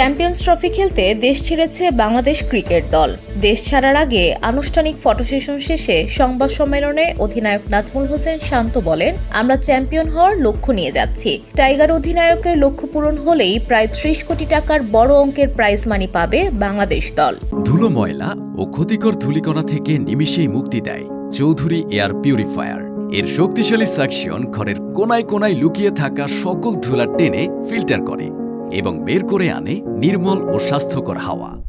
Champions trophy খেলতে দেশ ছেড়েছে বাংলাদেশ ক্রিকেট দল। দেশ ছাড়ার আগে আনুষ্ঠানিক ফটো সেশন শেষে সংবাদ সম্মেলনে অধিনায়ক নাজমুল হোসেন শান্ত বলেন, আমরা চ্যাম্পিয়ন হওয়ার লক্ষ্য নিয়ে যাচ্ছি। টাইগার অধিনায়কের লক্ষ্য পূরণ হলেই প্রায় ত্রিশ কোটি টাকার বড় অঙ্কের প্রাইজ মানি পাবে বাংলাদেশ দল। ধুলো ময়লা ও ক্ষতিকর ধূলিকণা থেকে নিমিষেই মুক্তি দেয় চৌধুরী এয়ার পিউরিফায়ার। এর শক্তিশালী সাকশন ঘরের কোনায় কোনায় লুকিয়ে থাকা সকল ধুলা টেনে ফিল্টার করে। এবং বের করে আনে নির্মল ও স্বাস্থ্যকর হাওয়া।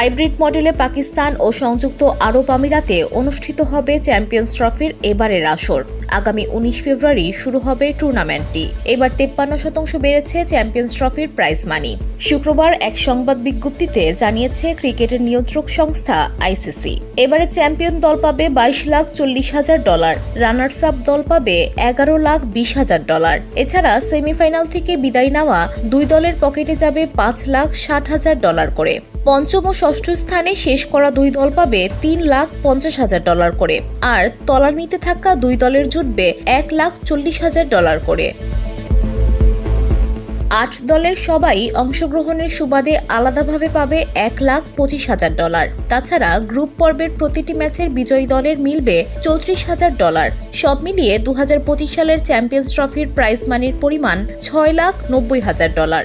হাইব্রিড মডেলে পাকিস্তান ও সংযুক্ত আরব আমিরাতে অনুষ্ঠিত হবে চ্যাম্পিয়ন্স ট্রফির এবারের আসর। আগামী উনিশ ফেব্রুয়ারি শুরু হবে টুর্নামেন্টটি। এবার তেপ্পান্ন শতাংশ বেড়েছে চ্যাম্পিয়ন্স ট্রফির প্রাইজ মানি। শুক্রবার এক সংবাদ বিজ্ঞপ্তিতে জানিয়েছে ক্রিকেটের নিয়ন্ত্রক সংস্থা আইসিসি। এবারে চ্যাম্পিয়ন দল পাবে বাইশ লাখ চল্লিশ হাজার ডলার রানার্স আপ দল পাবে এগারো লাখ বিশ হাজার ডলার। এছাড়া সেমিফাইনাল থেকে বিদায় নেওয়া দুই দলের পকেটে যাবে পাঁচ লাখ ষাট হাজার ডলার করে। পঞ্চম ও ষষ্ঠ স্থানে শেষ করা দুই দল পাবে তিন লাখ পঞ্চাশ হাজার ডলার করে, আর তলানিতে থাকা দুই দলের জুটবে এক লাখ চল্লিশ হাজার ডলার করে। আট দলের সবাই অংশগ্রহণের সুবাদে আলাদাভাবে পাবে এক লাখ পঁচিশ হাজার ডলার। তাছাড়া গ্রুপ পর্বের প্রতিটি ম্যাচের বিজয়ী দলের মিলবে চৌত্রিশ হাজার ডলার। সব মিলিয়ে দুহাজার পঁচিশ সালের চ্যাম্পিয়ন্স ট্রফির প্রাইজ মানির পরিমাণ ছয় লাখ নব্বই হাজার ডলার।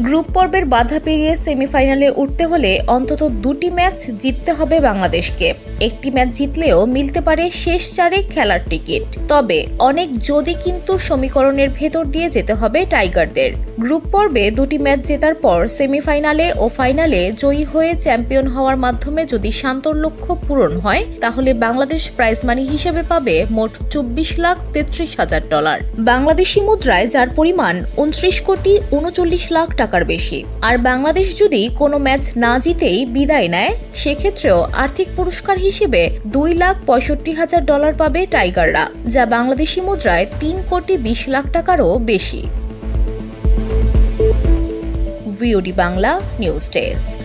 Group পর্বের বাধা পেরিয়ে সেমিফাইনালে উঠতে হলে অন্তত দুটি ম্যাচ জিততে হবে বাংলাদেশকে। একটি ম্যাচ জিতলেও মিলতে পারে শেষ চারে খেলার টিকিট। তবে অনেক যদি কিন্তু সমীকরণের ভেতর দিয়ে যেতে হবে টাইগারদের। গ্রুপ পর্বে দুটি ম্যাচ জেতার পর সেমিফাইনালে ও ফাইনালে জয়ী হয়ে চ্যাম্পিয়ন হওয়ার মাধ্যমে যদি শান্তর লক্ষ্য পূরণ হয়, তাহলে বাংলাদেশ প্রাইজ মানি হিসেবে পাবে মোট চব্বিশ লাখ তেত্রিশ হাজার ডলার। বাংলাদেশি মুদ্রায় যার পরিমাণ উনত্রিশ কোটি উনচল্লিশ লাখ টাকার বেশি। আর বাংলাদেশ যদি কোনো ম্যাচ না জিতেই বিদায় নেয়, সেক্ষেত্রেও আর্থিক পুরস্কার হিসেবে দুই লাখ পঁয়ষট্টি হাজার ডলার পাবে টাইগাররা, যা বাংলাদেশি মুদ্রায় তিন কোটি বিশ লাখ টাকারও বেশি। Bangla, news desk.